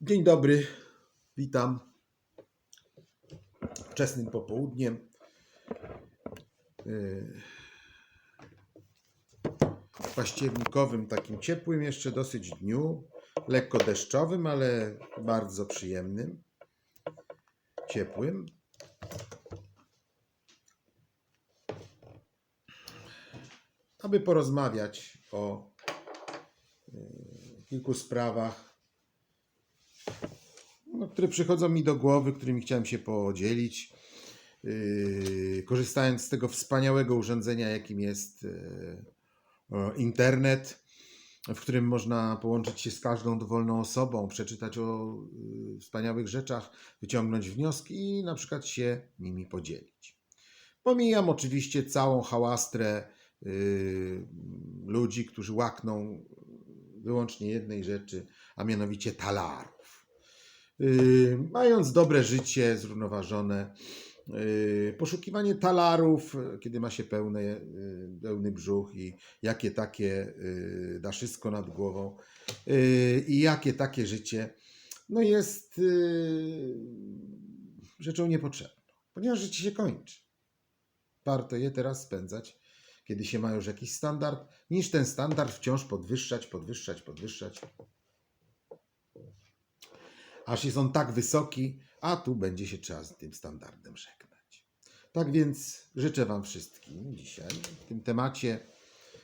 Dzień dobry, witam. Wczesnym popołudniem. Yy, Październikowym, takim ciepłym jeszcze dosyć dniu. Lekko deszczowym, ale bardzo przyjemnym. Ciepłym. Aby porozmawiać o yy, kilku sprawach, które przychodzą mi do głowy, którymi chciałem się podzielić. Yy, korzystając z tego wspaniałego urządzenia, jakim jest yy, internet, w którym można połączyć się z każdą dowolną osobą, przeczytać o yy, wspaniałych rzeczach, wyciągnąć wnioski i na przykład się nimi podzielić. Pomijam oczywiście całą hałastrę yy, ludzi, którzy łakną wyłącznie jednej rzeczy, a mianowicie talarów. Yy, mając dobre życie, zrównoważone, yy, poszukiwanie talarów, kiedy ma się pełne, yy, pełny brzuch i jakie takie yy, daszysko nad głową i jakie takie życie, no jest rzeczą niepotrzebną, ponieważ życie się kończy. Warto je teraz spędzać, kiedy się ma już jakiś standard, niż ten standard wciąż podwyższać, podwyższać, podwyższać aż jest on tak wysoki, a tu będzie się trzeba z tym standardem żegnać. Tak więc życzę Wam wszystkim dzisiaj w tym temacie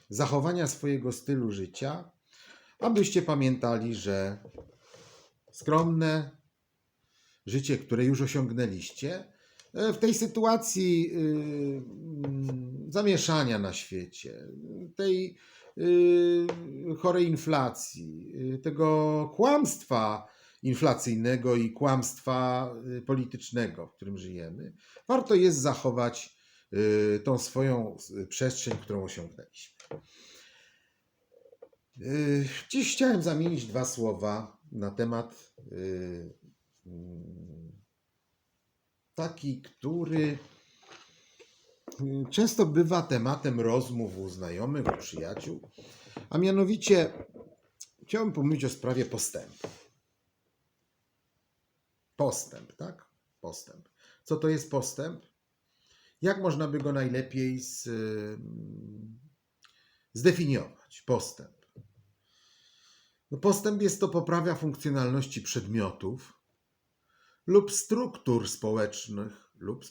zachowania swojego stylu życia, abyście pamiętali, że skromne życie, które już osiągnęliście, e, w tej sytuacji y, mm, zamieszania na świecie, tej y, chorej inflacji, y, tego kłamstwa, inflacyjnego i kłamstwa y, politycznego, w którym żyjemy, warto jest zachować y, tą swoją y, przestrzeń, którą osiągnęliśmy. Dziś chciałem zamienić dwa słowa na temat mm, taki, który często bywa tematem rozmów u znajomych, u przyjaciół, a mianowicie chciałbym pomówić o sprawie postępu. Postęp, tak? Postęp. Co to jest postęp? Jak można by go najlepiej z, ym, zdefiniować? Postęp. No postęp jest to poprawia funkcjonalności przedmiotów lub struktur społecznych lub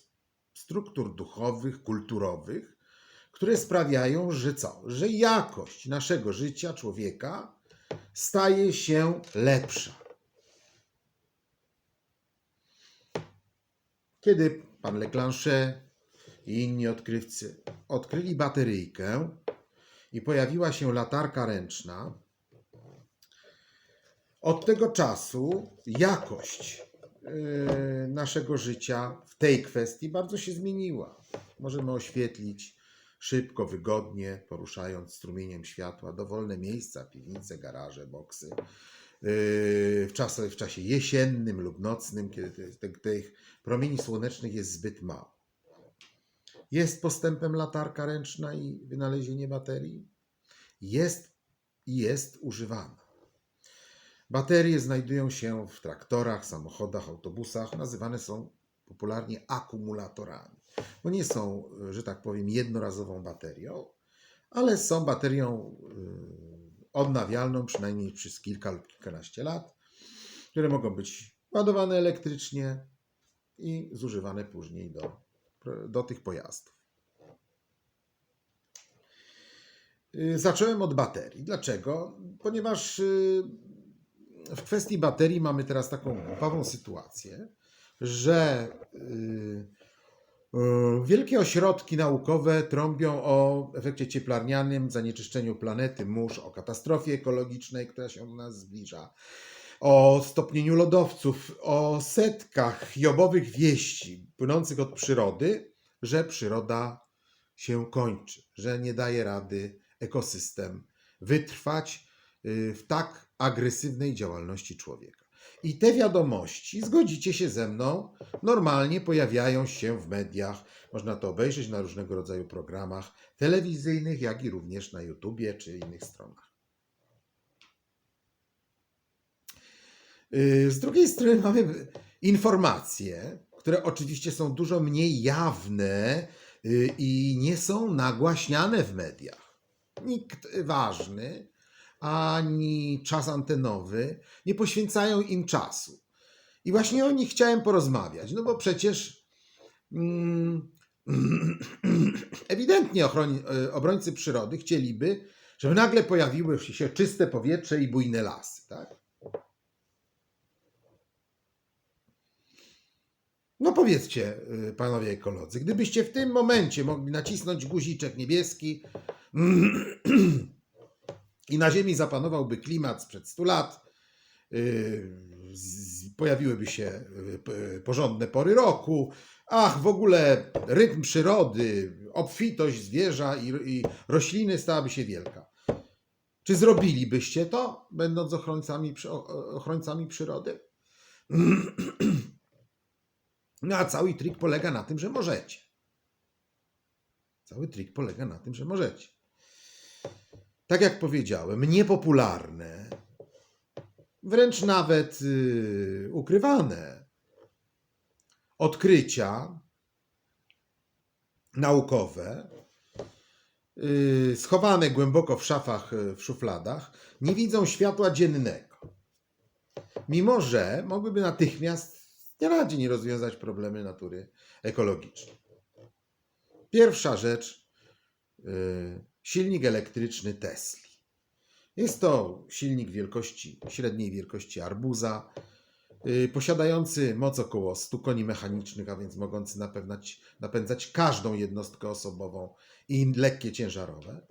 struktur duchowych, kulturowych, które sprawiają, że co? Że jakość naszego życia człowieka staje się lepsza. Kiedy pan Leclanchet i inni odkrywcy odkryli bateryjkę i pojawiła się latarka ręczna, od tego czasu jakość yy, naszego życia w tej kwestii bardzo się zmieniła. Możemy oświetlić szybko, wygodnie, poruszając strumieniem światła dowolne miejsca, piwnice, garaże, boksy. Yy, W czasie, w czasie jesiennym lub nocnym, kiedy tych promieni słonecznych jest zbyt mało. Jest postępem latarka ręczna i wynalezienie baterii? Jest i jest używana. Baterie znajdują się w traktorach, samochodach, autobusach. Nazywane są popularnie akumulatorami, bo nie są, że tak powiem, jednorazową baterią, ale są baterią y, odnawialną przynajmniej przez kilka lub kilkanaście lat, które mogą być ładowane elektrycznie i zużywane później do, do tych pojazdów. Y, Zacząłem od baterii. Dlaczego? Ponieważ y, w kwestii baterii mamy teraz taką głupawą sytuację, że y, wielkie ośrodki naukowe trąbią o efekcie cieplarnianym, zanieczyszczeniu planety, mórz, o katastrofie ekologicznej, która się do nas zbliża, o stopnieniu lodowców, o setkach jobowych wieści płynących od przyrody, że przyroda się kończy, że nie daje rady ekosystem wytrwać y, w tak agresywnej działalności człowieka. I te wiadomości, zgodzicie się ze mną, normalnie pojawiają się w mediach. Można to obejrzeć na różnego rodzaju programach telewizyjnych, jak i również na YouTubie czy innych stronach. Y, Z drugiej strony mamy informacje, które oczywiście są dużo mniej jawne y, i nie są nagłaśniane w mediach. Nikt ważny ani czas antenowy nie poświęcają im czasu. I właśnie o nich chciałem porozmawiać, no bo przecież mm, ewidentnie ochroni, y, obrońcy przyrody chcieliby, żeby nagle pojawiły się czyste powietrze i bujne lasy. Tak? No powiedzcie, y, panowie ekolodzy, gdybyście w tym momencie mogli nacisnąć guziczek niebieski i na Ziemi zapanowałby klimat sprzed 100 lat, y, pojawiłyby się y, porządne pory roku, ach, w ogóle rytm przyrody, obfitość zwierza i, i rośliny stałaby się wielka. Czy zrobilibyście to, będąc ochrońcami, ochrońcami przyrody? No a cały trik polega na tym, że możecie. Cały trik polega na tym, że możecie. Tak jak powiedziałem, niepopularne, wręcz nawet yy, ukrywane odkrycia naukowe, yy, schowane głęboko w szafach, yy, w szufladach, nie widzą światła dziennego. Mimo, że mogłyby natychmiast dnia na dzień rozwiązać problemy natury ekologicznej. Pierwsza rzecz, yy, silnik elektryczny Tesli. Jest to silnik wielkości, średniej wielkości arbuza, yy, posiadający moc około 100 koni mechanicznych, a więc mogący napędzać, napędzać każdą jednostkę osobową i lekkie ciężarowe.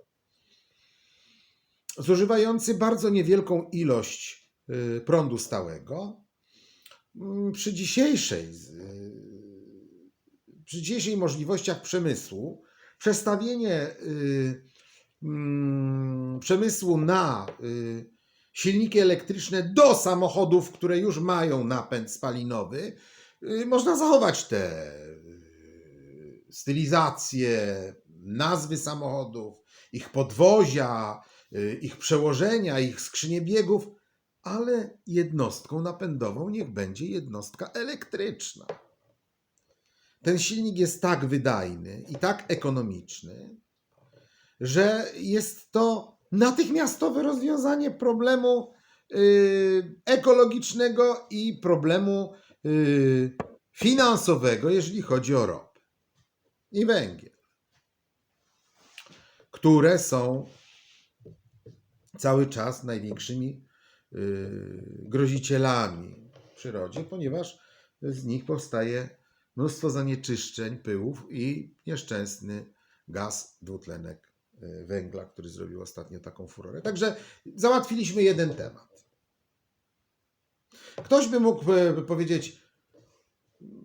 Zużywający bardzo niewielką ilość yy, prądu stałego, Mm, przy dzisiejszej, y, przy dzisiejszych możliwościach przemysłu, przestawienie y, przemysłu na y, silniki elektryczne do samochodów, które już mają napęd spalinowy, y, można zachować te y, stylizacje, nazwy samochodów, ich podwozia, ich przełożenia, ich skrzynie biegów, ale jednostką napędową niech będzie jednostka elektryczna. Ten silnik jest tak wydajny i tak ekonomiczny, że jest to natychmiastowe rozwiązanie problemu y, ekologicznego i problemu y, finansowego, jeżeli chodzi o ropę i węgiel, które są cały czas największymi y, grozicielami w przyrodzie, ponieważ z nich powstaje mnóstwo zanieczyszczeń, pyłów i nieszczęsny gaz dwutlenek węgla, który zrobił ostatnio taką furorę. Także załatwiliśmy jeden temat. Ktoś by mógł e, powiedzieć,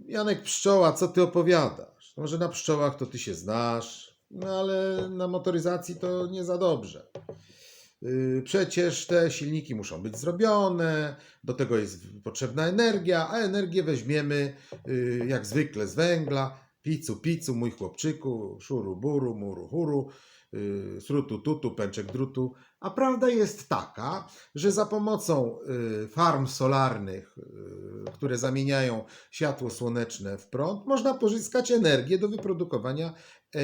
Janek Pszczoła, co ty opowiadasz? Może na pszczołach to ty się znasz, no ale na motoryzacji to nie za dobrze. Yy, Przecież te silniki muszą być zrobione, do tego jest potrzebna energia, a energię weźmiemy yy, jak zwykle z węgla. Picu, picu, mój chłopczyku, szuru, buru, muru, huru, srutu, tutu, pęczek drutu. A prawda jest taka, że za pomocą yy, farm solarnych, yy, które zamieniają światło słoneczne w prąd, można pozyskać energię do wyprodukowania e,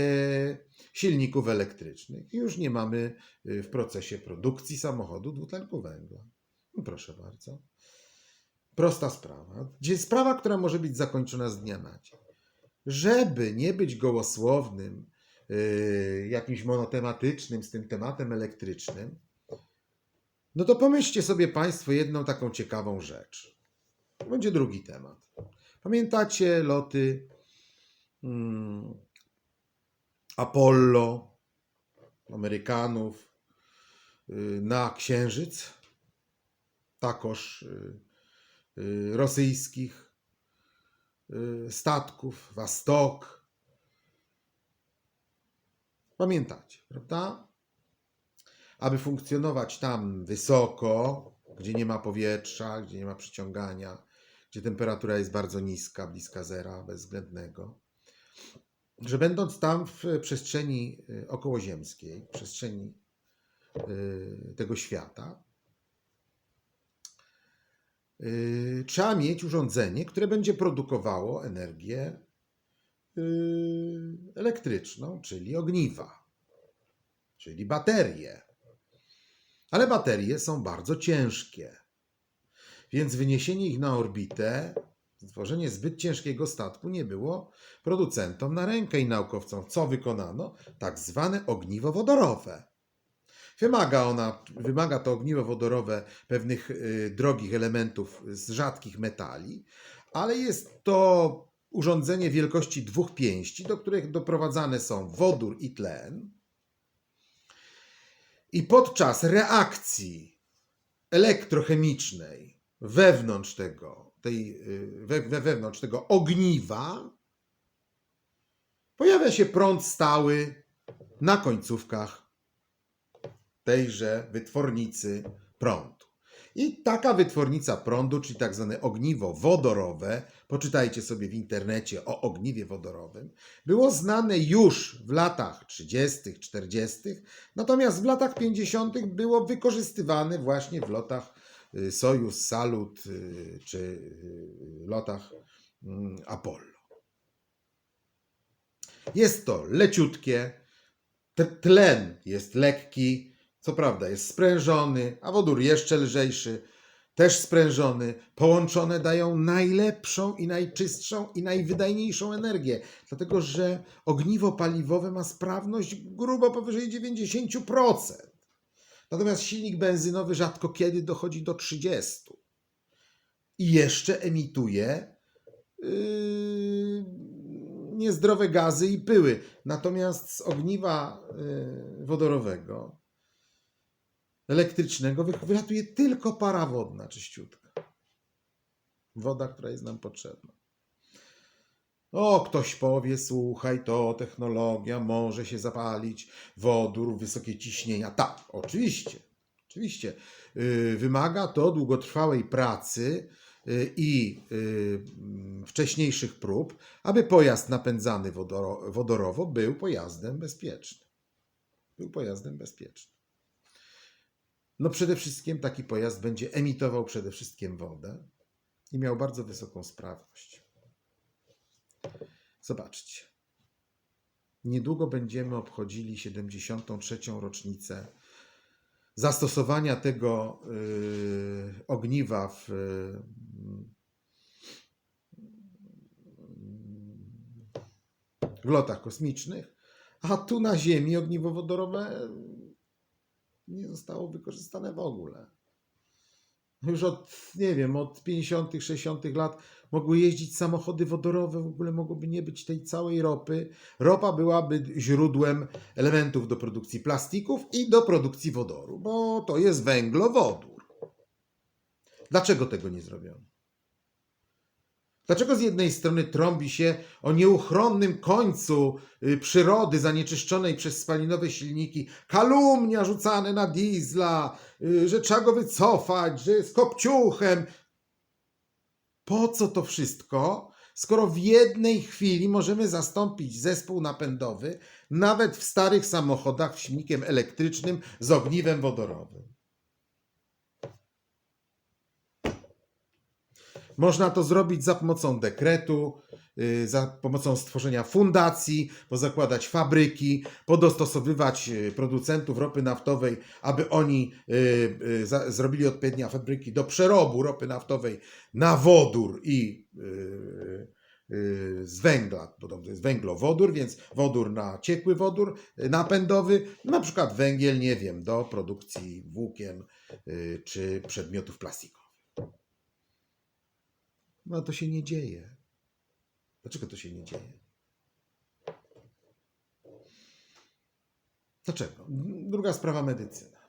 silników elektrycznych. Już nie mamy y, w procesie produkcji samochodu dwutlenku węgla. No Proszę bardzo. Prosta sprawa. Sprawa, która może być zakończona z dnia na dzień. Żeby nie być gołosłownym, jakimś monotematycznym z tym tematem elektrycznym, no to pomyślcie sobie Państwo jedną taką ciekawą rzecz. Będzie drugi temat. Pamiętacie loty mm, Apollo, Amerykanów y, na Księżyc, takoż y, y, rosyjskich y, statków, Wastok. Pamiętacie, prawda? Aby funkcjonować tam wysoko, gdzie nie ma powietrza, gdzie nie ma przyciągania, gdzie temperatura jest bardzo niska, bliska zera bezwzględnego, że będąc tam w przestrzeni y, okołoziemskiej, przestrzeni y, tego świata, yy, trzeba mieć urządzenie, które będzie produkowało energię elektryczną, czyli ogniwa, czyli baterie. Ale baterie są bardzo ciężkie, więc wyniesienie ich na orbitę, stworzenie zbyt ciężkiego statku nie było producentom na rękę i naukowcom. Co wykonano? Tak zwane ogniwo wodorowe. Wymaga, ona, wymaga to ogniwo wodorowe pewnych y, drogich elementów z rzadkich metali, ale jest to urządzenie wielkości dwóch pięści, do których doprowadzane są wodór i tlen. I podczas reakcji elektrochemicznej wewnątrz tego, tej, y, we, we, wewnątrz tego ogniwa pojawia się prąd stały na końcówkach tejże wytwornicy prądu. I taka wytwornica prądu, czyli tak zwane ogniwo wodorowe, poczytajcie sobie w internecie o ogniwie wodorowym, było znane już w latach 30., 40., natomiast w latach 50. było wykorzystywane właśnie w lotach y, Sojus, Salut y, czy y, lotach mm, Apollo. Jest to leciutkie, tlen jest lekki, co prawda jest sprężony, a wodór jeszcze lżejszy, też sprężony. Połączone dają najlepszą i najczystszą i najwydajniejszą energię, dlatego że ogniwo paliwowe ma sprawność grubo powyżej 90%. Natomiast silnik benzynowy rzadko kiedy dochodzi do 30%. I jeszcze emituje yy, niezdrowe gazy i pyły. Natomiast z ogniwa yy, wodorowego elektrycznego wy- wylatuje tylko para wodna czyściutka. Woda, która jest nam potrzebna. O, ktoś powie, słuchaj, to technologia może się zapalić, wodór, wysokie ciśnienia. Tak, oczywiście, oczywiście. Yy, wymaga to długotrwałej pracy yy, i yy, mm, wcześniejszych prób, aby pojazd napędzany wodoro, wodorowo był pojazdem bezpiecznym. Był pojazdem bezpiecznym. No przede wszystkim taki pojazd będzie emitował przede wszystkim wodę i miał bardzo wysoką sprawność. Zobaczcie. Niedługo będziemy obchodzili 73. rocznicę zastosowania tego yy, ogniwa w, yy, w lotach kosmicznych, a tu na Ziemi ogniwo wodorowe nie zostało wykorzystane w ogóle. Już od, nie wiem, od 50., 60. lat mogły jeździć samochody wodorowe, w ogóle mogłoby nie być tej całej ropy. Ropa byłaby źródłem elementów do produkcji plastików i do produkcji wodoru, bo to jest węglowodór. Dlaczego tego nie zrobiono? Dlaczego z jednej strony trąbi się o nieuchronnym końcu y, przyrody zanieczyszczonej przez spalinowe silniki, kalumnia rzucane na diesla, y, że trzeba go wycofać, że jest kopciuchem. Po co to wszystko, skoro w jednej chwili możemy zastąpić zespół napędowy, nawet w starych samochodach, silnikiem elektrycznym z ogniwem wodorowym? Można to zrobić za pomocą dekretu, y, za pomocą stworzenia fundacji, pozakładać fabryki, podostosowywać y, producentów ropy naftowej, aby oni y, zrobili odpowiednie fabryki do przerobu ropy naftowej na wodór i z węgla, to jest węglowodór, więc wodór na ciekły wodór napędowy, na przykład węgiel, nie wiem, do produkcji włókien czy przedmiotów plastikowych. No to się nie dzieje. Dlaczego to się nie dzieje? Dlaczego? Druga sprawa medycyna.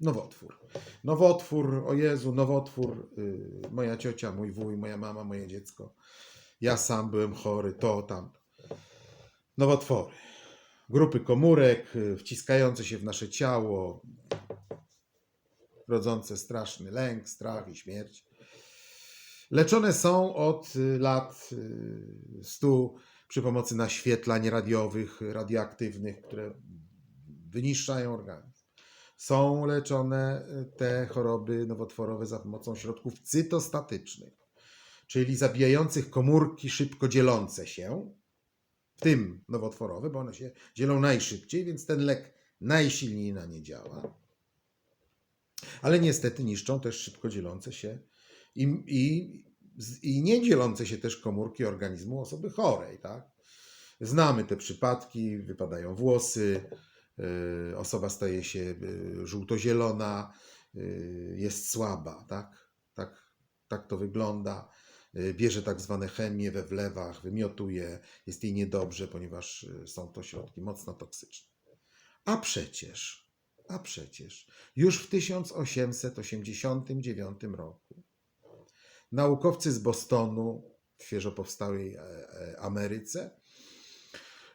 Nowotwór. Nowotwór, o Jezu, nowotwór. Yy, moja ciocia, mój wuj, moja mama, moje dziecko. Ja sam byłem chory, to, tamto. Nowotwory. Grupy komórek yy, wciskające się w nasze ciało, rodzące straszny lęk, strach i śmierć. Leczone są od y, lat y, 100 przy pomocy naświetlań radiowych, radioaktywnych, które wyniszczają organizm. są leczone y, te choroby nowotworowe za pomocą środków cytostatycznych, czyli zabijających komórki szybko dzielące się, w tym nowotworowe, bo one się dzielą najszybciej, więc ten lek najsilniej na nie działa. Ale niestety niszczą też szybko dzielące się i, i, i nie dzielące się też komórki organizmu osoby chorej. Tak? Znamy te przypadki, wypadają włosy, y, osoba staje się y, żółto-zielona, y, jest słaba, tak? Tak, tak to wygląda. Bierze tak zwane chemie we wlewach, wymiotuje, jest jej niedobrze, ponieważ są to środki mocno toksyczne. A przecież, a przecież już w 1889 roku naukowcy z Bostonu świeżo powstałej e, Ameryce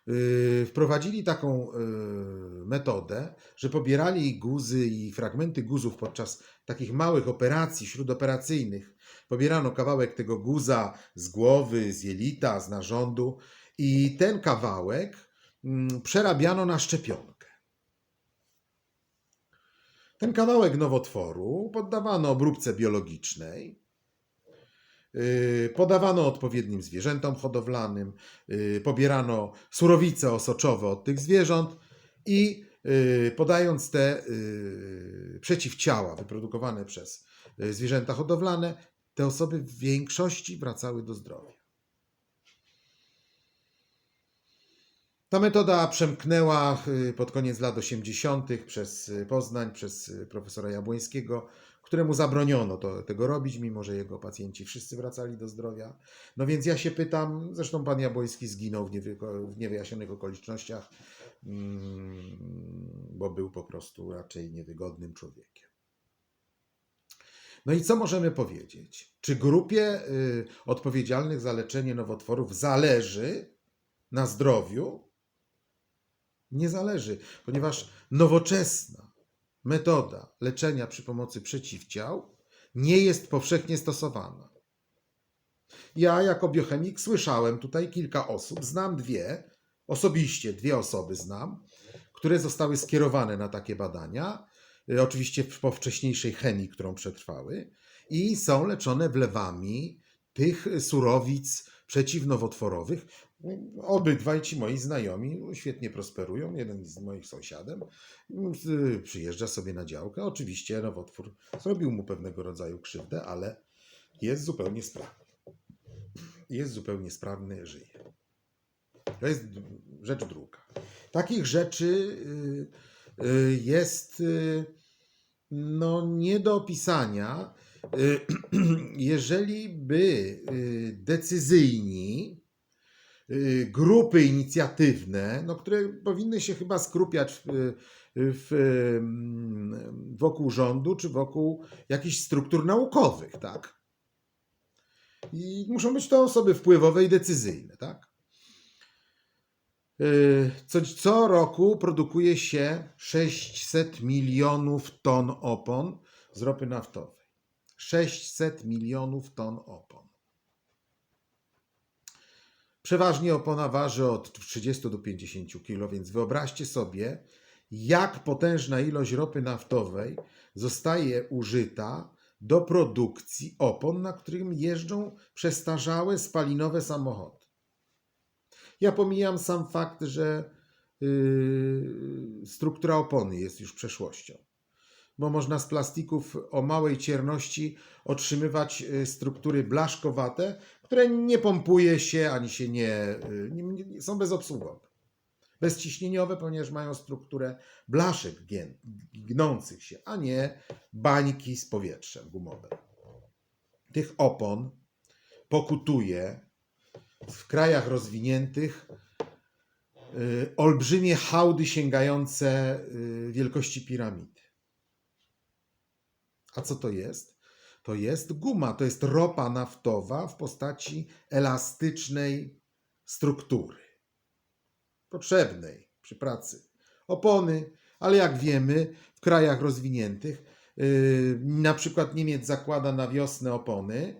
yy, wprowadzili taką yy, metodę, że pobierali guzy i fragmenty guzów podczas takich małych operacji śródoperacyjnych. Pobierano kawałek tego guza z głowy, z jelita, z narządu i ten kawałek mm, przerabiano na szczepionkę. Ten kawałek nowotworu poddawano obróbce biologicznej, podawano odpowiednim zwierzętom hodowlanym, yy, pobierano surowice osoczowe od tych zwierząt i yy, podając te yy, przeciwciała wyprodukowane przez yy, zwierzęta hodowlane, te osoby w większości wracały do zdrowia. Ta metoda przemknęła y, pod koniec lat 80. przez y, Poznań, przez y, profesora Jabłońskiego, któremu zabroniono to, tego robić, mimo że jego pacjenci wszyscy wracali do zdrowia. No więc ja się pytam, zresztą pan Jabłoński zginął w, niewyko- w niewyjaśnionych okolicznościach, mm, bo był po prostu raczej niewygodnym człowiekiem. No i co możemy powiedzieć? Czy grupie odpowiedzialnych za leczenie nowotworów zależy na zdrowiu? Nie zależy, ponieważ nowoczesna metoda leczenia przy pomocy przeciwciał nie jest powszechnie stosowana. Ja, jako biochemik, słyszałem tutaj kilka osób, znam dwie, osobiście dwie osoby znam, które zostały skierowane na takie badania, y, oczywiście po wcześniejszej chemii, którą przetrwały, i są leczone wlewami tych surowic przeciwnowotworowych. Obydwaj ci moi znajomi świetnie prosperują. Jeden z moich sąsiadem przyjeżdża sobie na działkę. Oczywiście nowotwór zrobił mu pewnego rodzaju krzywdę, ale jest zupełnie sprawny. Jest zupełnie sprawny, żyje. To jest rzecz druga. Takich rzeczy y, y, jest y, no, nie do opisania, jeżeli by decyzyjni grupy inicjatywne, no, które powinny się chyba skrupiać w, w, mm, wokół rządu czy wokół jakichś struktur naukowych, tak? I muszą być to osoby wpływowe i decyzyjne, tak? Y, Co, co roku produkuje się 600 milionów ton opon z ropy naftowej. 600 milionów ton opon. Przeważnie opona waży od 30 do 50 kg, więc wyobraźcie sobie, jak potężna ilość ropy naftowej zostaje użyta do produkcji opon, na którym jeżdżą przestarzałe spalinowe samochody. Ja pomijam sam fakt, że yy, struktura opony jest już przeszłością, bo można z plastików o małej cierności otrzymywać yy, struktury blaszkowate, które nie pompuje się ani się nie, yy, nie, są bezobsługowe. Bezciśnieniowe, ponieważ mają strukturę blaszek gnących się, a nie bańki z powietrzem gumowe. Tych opon pokutuje w krajach rozwiniętych y, olbrzymie hałdy sięgające y, wielkości piramidy. A co to jest? To jest guma, to jest ropa naftowa w postaci elastycznej struktury. Potrzebnej przy pracy. Opony, ale jak wiemy, w krajach rozwiniętych, y, na przykład Niemiec zakłada na wiosnę opony,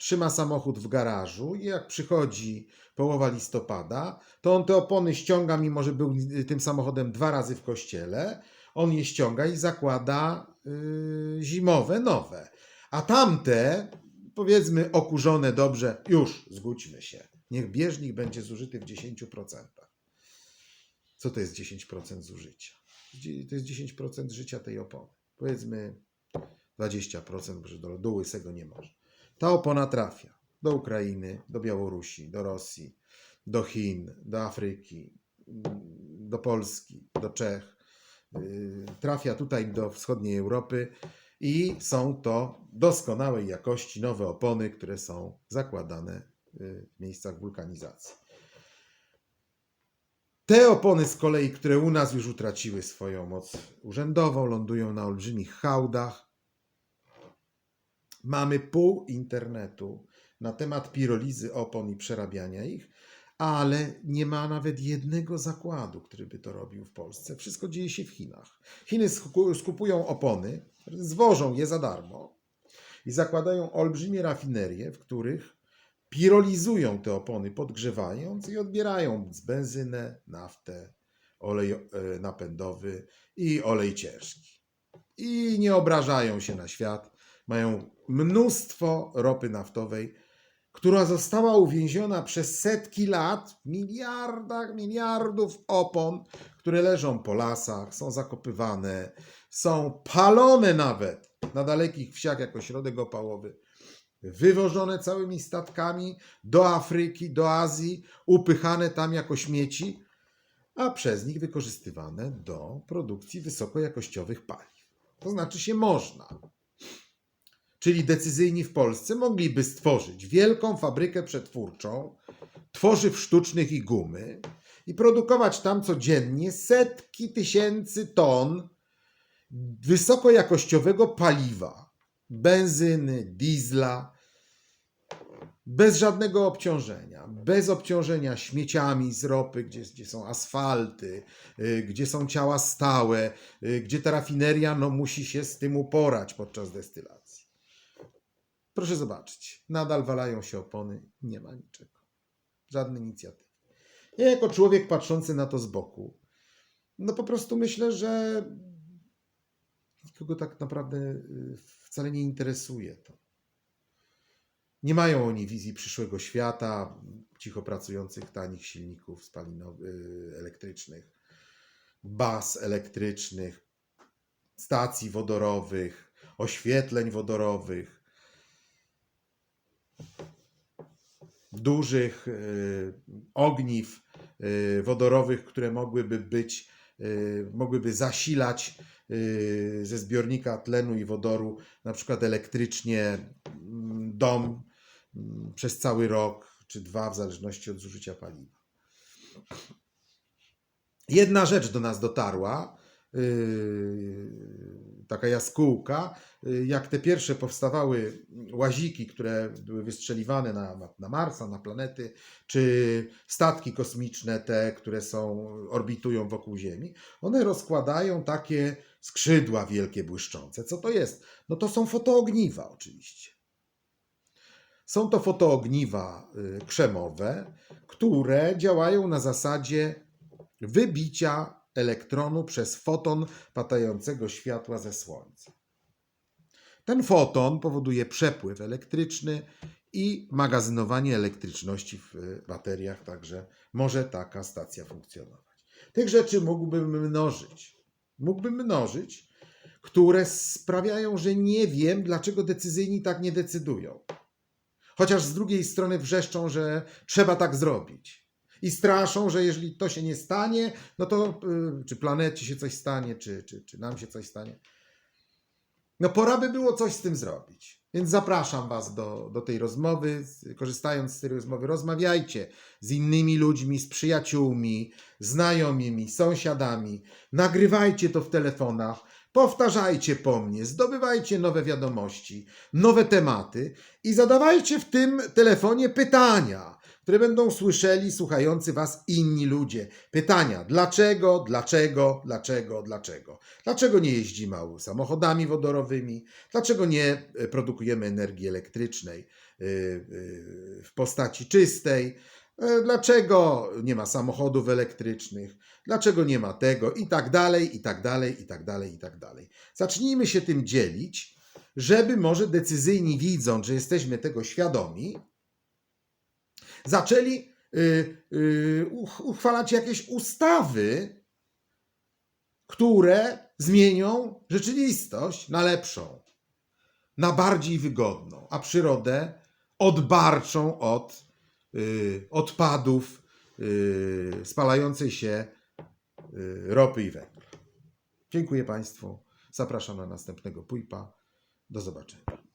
trzyma samochód w garażu i jak przychodzi połowa listopada, to on te opony ściąga, mimo że był tym samochodem dwa razy w kościele. on je ściąga i zakłada y, zimowe, nowe. A tamte, powiedzmy, okurzone dobrze, już zgódźmy się. Niech bieżnik będzie zużyty w 10%. Co to jest 10% zużycia? To jest 10% życia tej opony. Powiedzmy 20%, bo do, do łysego nie może. Ta opona trafia do Ukrainy, do Białorusi, do Rosji, do Chin, do Afryki, do Polski, do Czech. Yy, Trafia tutaj do wschodniej Europy i są to doskonałej jakości nowe opony, które są zakładane yy, w miejscach wulkanizacji. Te opony z kolei, które u nas już utraciły swoją moc urzędową, lądują na olbrzymich hałdach. Mamy pół internetu na temat pirolizy opon i przerabiania ich, ale nie ma nawet jednego zakładu, który by to robił w Polsce. Wszystko dzieje się w Chinach. Chiny sku- skupują opony, zwożą je za darmo i zakładają olbrzymie rafinerie, w których pirolizują te opony, podgrzewając i odbierają benzynę, naftę, olej e, napędowy i olej ciężki. I nie obrażają się na świat. Mają mnóstwo ropy naftowej, która została uwięziona przez setki lat w miliardach, miliardów opon, które leżą po lasach, są zakopywane, są palone nawet na dalekich wsiach jako środek opałowy wywożone całymi statkami do Afryki, do Azji, upychane tam jako śmieci, a przez nich wykorzystywane do produkcji wysokojakościowych paliw. To znaczy się można. Czyli decyzyjni w Polsce mogliby stworzyć wielką fabrykę przetwórczą tworzyw sztucznych i gumy i produkować tam codziennie setki tysięcy ton wysokojakościowego paliwa, benzyny, diesla, bez żadnego obciążenia, bez obciążenia śmieciami z ropy, gdzie, gdzie są asfalty, y, gdzie są ciała stałe, y, gdzie ta rafineria no, musi się z tym uporać podczas destylacji. Proszę zobaczyć, nadal walają się opony, nie ma niczego, żadnej inicjatywy. Ja jako człowiek patrzący na to z boku, no po prostu myślę, że nikogo tak naprawdę y, wcale nie interesuje to. Nie mają oni wizji przyszłego świata, cicho pracujących tanich silników spalinowych, elektrycznych, baz elektrycznych, stacji wodorowych, oświetleń wodorowych, dużych y, ogniw y, wodorowych, które mogłyby być, y, mogłyby zasilać ze zbiornika tlenu i wodoru, na przykład elektrycznie mm, dom mm, przez cały rok czy dwa, w zależności od zużycia paliwa. Jedna rzecz do nas dotarła, taka jaskółka, yy, jak te pierwsze powstawały łaziki, które były wystrzeliwane na, na- na Marsa, na planety, czy statki kosmiczne, te, które są, orbitują wokół Ziemi, one rozkładają takie skrzydła wielkie, błyszczące. Co to jest? No to są fotoogniwa oczywiście. Są to fotoogniwa y, krzemowe, które działają na zasadzie wybicia elektronu przez foton padającego światła ze Słońca. Ten foton powoduje przepływ elektryczny i magazynowanie elektryczności w bateriach, także może taka stacja funkcjonować. Tych rzeczy mógłbym mnożyć. Mógłbym mnożyć, które sprawiają, że nie wiem, dlaczego decyzyjni tak nie decydują. Chociaż z drugiej strony wrzeszczą, że trzeba tak zrobić. I straszą, że jeżeli to się nie stanie, no to y, czy planecie się coś stanie, czy, czy, czy nam się coś stanie. No pora by było coś z tym zrobić. Więc zapraszam Was do, do tej rozmowy. Korzystając z tej rozmowy, rozmawiajcie z innymi ludźmi, z przyjaciółmi, znajomymi, sąsiadami. Nagrywajcie to w telefonach. Powtarzajcie po mnie, zdobywajcie nowe wiadomości, nowe tematy i zadawajcie w tym telefonie pytania, które będą słyszeli słuchający Was inni ludzie. Pytania: dlaczego, dlaczego, dlaczego, dlaczego? Dlaczego nie jeździmy samochodami wodorowymi? Dlaczego nie e, produkujemy energii elektrycznej y, y, w postaci czystej? E, Dlaczego nie ma samochodów elektrycznych? Dlaczego nie ma tego? I tak dalej, i tak dalej, i tak dalej, i tak dalej. Zacznijmy się tym dzielić, żeby może decyzyjni, widząc, że jesteśmy tego świadomi, zaczęli y, y, uch- uchwalać jakieś ustawy, które zmienią rzeczywistość na lepszą, na bardziej wygodną, a przyrodę odbarczą od y, odpadów spalającej się ropy i węgla. Dziękuję Państwu. Zapraszam na następnego pójpa. Do zobaczenia.